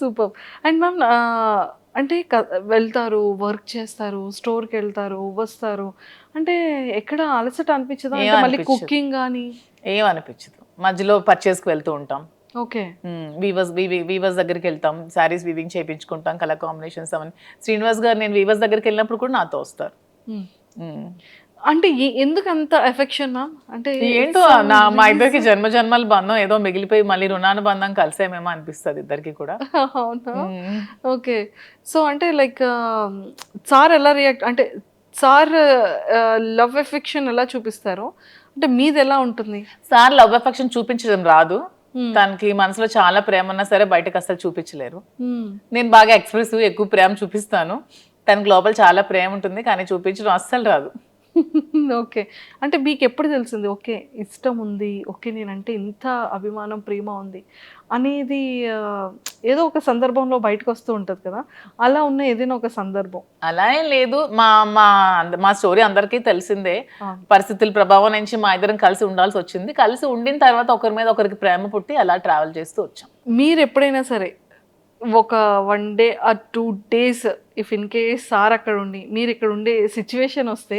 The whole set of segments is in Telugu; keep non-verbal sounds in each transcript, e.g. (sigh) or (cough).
సూపర్. అండ్ మ్యామ్ అంటే వెళ్తారు వర్క్ చేస్తారు స్టోర్కి వెళ్తారు వస్తారు. అంటే ఎక్కడ అలసట అనిపించదా? అంటే మళ్ళీ. కుకింగ్ కానీ ఏం అనిపించదు. మధ్యలో పర్చేస్కి వెళ్తూ ఉంటాం. ఓకే. వీవర్స్ వీవర్స్ దగ్గరికి వెళ్తాం. శారీస్ వీవింగ్ చేయించుకుంటాం కలర్ కాంబినేషన్స్ అవన్నీ. శ్రీనివాస్ గారు నేను వీవర్స్ దగ్గరికి వెళ్ళినప్పుడు కూడా నాతో వస్తారు. అంటే ఎందుకు అంత ఎఫెక్షన్ మ్యామ్ అంటే ఏంటో నా మా ఇద్దరికి జన్మ జన్మల బంధం ఏదో మిగిలిపోయి మళ్ళీ రుణానుబంధం కలిసేమేమో అనిపిస్తుంది ఇద్దరికి కూడా. (laughs) అవునా. ఓకే. సో అంటే లైక్ సార్ ఎలా రియాక్ట్ అంటే సార్ లవ్ ఎఫెక్షన్ ఎలా చూపిస్తారు? అంటే మీది ఎలా ఉంటుంది? సార్ లవ్ అఫెక్షన్ చూపించడం రాదు. తనకి మనసులో చాలా ప్రేమ ఉన్నా సరే బయటకు అసలు చూపించలేరు. నేను బాగా ఎక్స్ప్రెసివ్ ఎక్కువ ప్రేమ చూపిస్తాను. తనకి లోపల చాలా ప్రేమ ఉంటుంది కానీ చూపించడం అస్సలు రాదు. ఓకే. అంటే మీకు ఎప్పుడు తెలిసింది ఓకే ఇష్టం ఉంది ఓకే నేనంటే ఇంత అభిమానం ప్రేమ ఉంది అనేది ఏదో ఒక సందర్భంలో బయటకు వస్తూ ఉంటుంది కదా అలా ఉన్న ఏదైనా ఒక సందర్భం. అలా ఏం లేదు. మా మా మా స్టోరీ అందరికీ తెలిసిందే. పరిస్థితుల ప్రభావం నుంచి మా ఇద్దరం కలిసి ఉండాల్సి వచ్చింది. కలిసి ఉండిన తర్వాత ఒకరి మీద ఒకరికి ప్రేమ పుట్టి అలా ట్రావెల్ చేస్తూ వచ్చాం. మీరు ఎప్పుడైనా సరే ఒక వన్ డే ఆ two days if in case sir అక్కడ ఉండి మీరు ఇక్కడ ఉండే సిచ్యువేషన్ వస్తే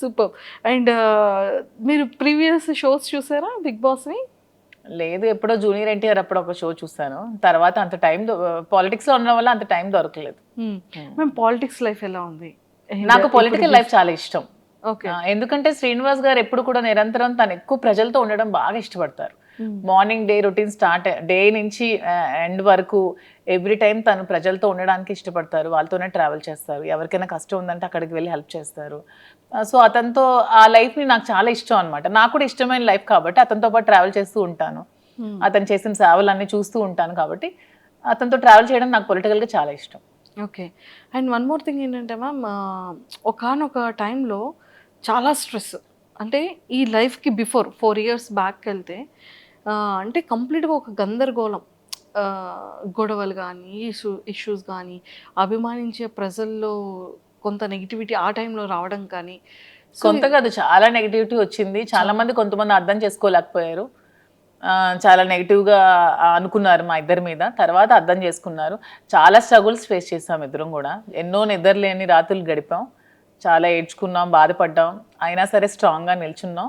సూపర్. అండ్ మీరు ప్రీవియస్ షోస్ చూసారా బిగ్ బాస్ని లేదు ఎప్పుడో జూనియర్ ఎన్టీఆర్ అప్పుడు ఒక షో చూస్తాను తర్వాత అంత టైం పాలిటిక్స్లో ఉండడం వల్ల అంత టైం దొరకలేదు. మేము పాలిటిక్స్ లైఫ్ ఎలా ఉంది? నాకు పొలిటికల్ లైఫ్ చాలా ఇష్టం. ఎందుకంటే శ్రీనివాస్ గారు ఎప్పుడు కూడా నిరంతరం తను ఎక్కువ ప్రజలతో ఉండడం బాగా ఇష్టపడతారు. Morning day routine start day నుంచి ఎండ్ వరకు ఎవ్రీ టైం తను ప్రజలతో ఉండడానికి ఇష్టపడతారు. వాళ్ళతోనే ట్రావెల్ చేస్తారు. ఎవరికైనా కష్టం ఉందంటే అక్కడికి వెళ్ళి హెల్ప్ చేస్తారు. సో అతనితో ఆ లైఫ్ని నాకు చాలా ఇష్టం అనమాట నాకు కూడా ఇష్టమైన లైఫ్ కాబట్టి అతనితో పాటు ట్రావెల్ చేస్తూ ఉంటాను. అతను చేసిన సేవలన్నీ చూస్తూ ఉంటాను కాబట్టి అతనితో ట్రావెల్ చేయడం నాకు పొలిటికల్గా చాలా ఇష్టం. Okay and one more thing ఏంటంటే మ్యామ్ ఒకనొక టైంలో చాలా స్ట్రెస్ అంటే ఈ లైఫ్కి బిఫోర్ ఫోర్ ఇయర్స్ బ్యాక్ వెళ్తే అంటే కంప్లీట్గా ఒక గందరగోళం. గొడవలు కానీ ఇష్యూ ఇష్యూస్ కానీ అభిమానించే ప్రజల్లో కొంత నెగిటివిటీ ఆ టైంలో రావడం కానీ. కొంత కాదు చాలా నెగిటివిటీ వచ్చింది. చాలా మంది కొంతమంది అర్థం చేసుకోలేకపోయారు. చాలా నెగిటివ్గా అనుకున్నారు మా ఇద్దరి మీద. తర్వాత అర్థం చేసుకున్నారు. చాలా స్ట్రగుల్స్ ఫేస్ చేసాం ఇద్దరం కూడా. ఎన్నో నిద్రలేని రాత్రులు గడిపాం. చాలా ఏడ్చుకున్నాం బాధపడ్డాం. అయినా సరే స్ట్రాంగ్గా నిల్చున్నాం.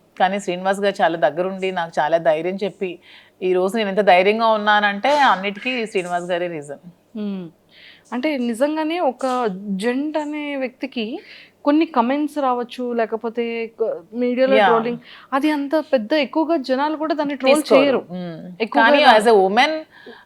కానీ శ్రీనివాస్ గారు చాలా దగ్గరుండి నాకు చాలా ధైర్యం చెప్పి ఈ రోజు నేను ఎంత ధైర్యంగా ఉన్నానంటే అన్నిటికీ శ్రీనివాస్ గారే రీజన్. అంటే నిజంగానే ఒక జెంట్ అనే వ్యక్తికి కొన్ని కమెంట్స్ రావచ్చు లేకపోతే మీడియాలో. ట్రోలింగ్ అది అంత పెద్ద ఎక్కువగా జనాలు కూడా దాన్ని ట్రోల్ చేయరు ఎక్కువగా కానీ యాజ్ ఎ ఉమెన్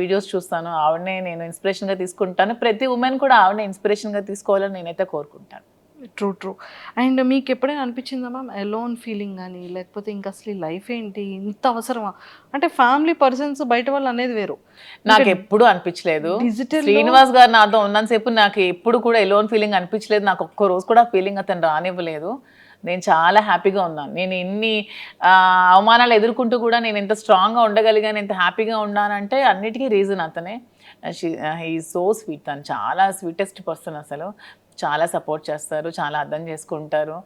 వీడియోస్ చూస్తాను. ఆవిడనే నేను ఇన్స్పిరేషన్గా తీసుకుంటాను. ప్రతి ఉమెన్ కూడా ఆవిడనే ఇన్స్పిరేషన్గా తీసుకోవాలని నేనైతే కోరుకుంటాను. ట్రూ ట్రూ అండ్ మీకు ఎప్పుడైనా అనిపించిందా మ్యామ్ ఎలోన్ ఫీలింగ్ కానీ లేకపోతే ఇంకా అసలు లైఫ్ ఏంటి ఇంత అవసరమా? అంటే ఫ్యామిలీ పర్సన్స్ బయట వాళ్ళు అనేది వేరు. నాకు ఎప్పుడు అనిపించలేదు. శ్రీనివాస్ గారు నాతో ఉన్నంతసేపు నాకు ఎప్పుడు కూడా ఎలోన్ ఫీలింగ్ అనిపించలేదు. నాకు ఒక్క రోజు కూడా ఫీలింగ్ అతను రానివ్వలేదు. నేను చాలా హ్యాపీగా ఉన్నాను. నేను ఎన్ని అవమానాలు ఎదుర్కొంటూ కూడా నేను ఎంత స్ట్రాంగ్గా ఉండగలిగాను ఎంత హ్యాపీగా ఉన్నానంటే అన్నిటికీ రీజన్ అతనే. He so sweet. తను చాలా స్వీటెస్ట్ పర్సన్ అసలు. చాలా సపోర్ట్ చేస్తారు చాలా అర్థం చేసుకుంటారు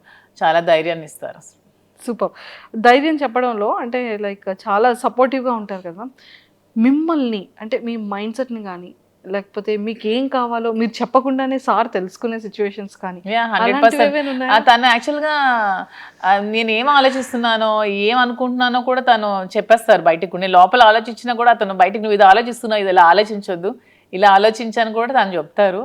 చాలా ధైర్యాన్ని ఇస్తారు అసలు. సూపర్. ధైర్యం చెప్పడంలో అంటే లైక్ చాలా సపోర్టివ్గా ఉంటారు కదా. మిమ్మల్ని అంటే మీ మైండ్ సెట్ని కానీ లేకపోతే మీకు ఏం కావాలో మీరు చెప్పకుండానే సార్ తెలుసుకునే సిచ్యువేషన్స్ కానీ? తను యాక్చువల్గా నేను ఏం ఆలోచిస్తున్నానో ఏం అనుకుంటున్నానో కూడా తను చెప్పేస్తారు బయటకు. నేను లోపల ఆలోచించినా కూడా అతను బయటకు నువ్వు ఇది ఆలోచిస్తున్నావు ఇది ఇలా ఆలోచించొద్దు. ఇలా ఆలోచించని కూడా తను చెప్తారు.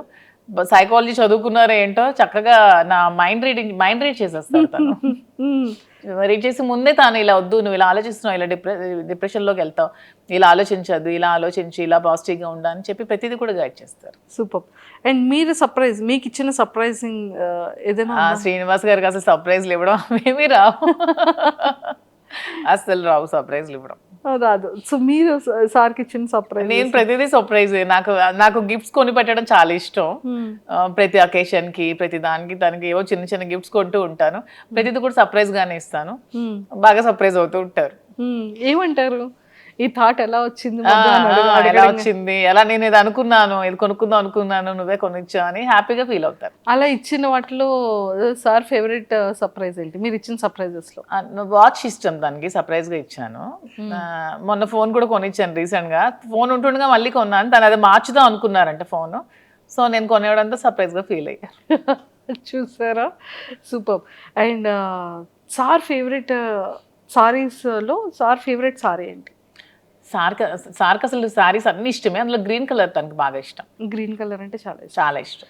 సైకాలజీ చదువుకున్నారో ఏంటో చక్కగా నా మైండ్ రీడింగ్ మైండ్ రీడ్ చేసేస్తారు తను. (laughs) రీడ్ చేసి ముందే తాను ఇలా వద్దు నువ్వు ఇలా ఆలోచిస్తున్నావు ఇలా డిప్రె డిప్రెషన్లోకి వెళ్తావు ఇలా ఆలోచించద్దు ఇలా ఆలోచించి ఇలా పాజిటివ్గా ఉండు అని చెప్పి ప్రతిదీ కూడా గైడ్ చేస్తారు. సూపర్. అండ్ మీరు సర్ప్రైజ్ మీకు ఇచ్చిన సర్ప్రైజింగ్ ఏదైనా? శ్రీనివాస్ గారికి అసలు సర్ప్రైజ్లు ఇవ్వడం ఏమీ రావు. (laughs) అసలు రావు సర్ప్రైజ్లు ఇవ్వడం. రాదు సో మీరు సార్కి ఇచ్చిన సర్ప్రైజ్ నేను ప్రతిదీ సర్ప్రైజ్ నాకు నాకు గిఫ్ట్స్ కొని పెట్టడం చాలా ఇష్టం. ప్రతి occasion కి ప్రతి దానికి తనకి ఏవో చిన్న చిన్న గిఫ్ట్స్ కొంటూ ఉంటాను. ప్రతిదీ కూడా surprise గానే ఇస్తాను. బాగా సర్ప్రైజ్ అవుతూ ఉంటారు. ఏమంటారు? ఈ థాట్ ఎలా వచ్చింది ఎలా. వచ్చింది? ఎలా నేను ఇది అనుకున్నాను ఇది కొనుక్కుందాం అనుకున్నాను నువ్వే కొనిచ్చా అని హ్యాపీగా ఫీల్ అవుతారు. అలా ఇచ్చిన వాటిలో సార్ ఫేవరెట్ సర్ప్రైజ్ ఏంటి? మీరు ఇచ్చిన సర్ప్రైజెస్లో? వాచ్ ఇష్టం దానికి సర్ప్రైజ్గా ఇచ్చాను మొన్న ఫోన్ కూడా కొనిచ్చాను రీసెంట్గా ఫోన్ ఉంటుండగా మళ్ళీ కొన్నాను తను అది మార్చుదాం అనుకున్నారంట ఫోన్. సో నేను కొనివ్వడంతో సర్ప్రైజ్గా ఫీల్ అయ్యాను (laughs) చూసారా? సూపర్. అండ్ సార్ ఫేవరెట్ సారీస్లో సార్ ఫేవరెట్ సారీ ఏంటి? సార్కి సార్కి అసలు సారీస్ అన్ని ఇష్టమే. అందులో గ్రీన్ కలర్ తనకి బాగా ఇష్టం. గ్రీన్ కలర్ అంటే చాలా చాలా ఇష్టం.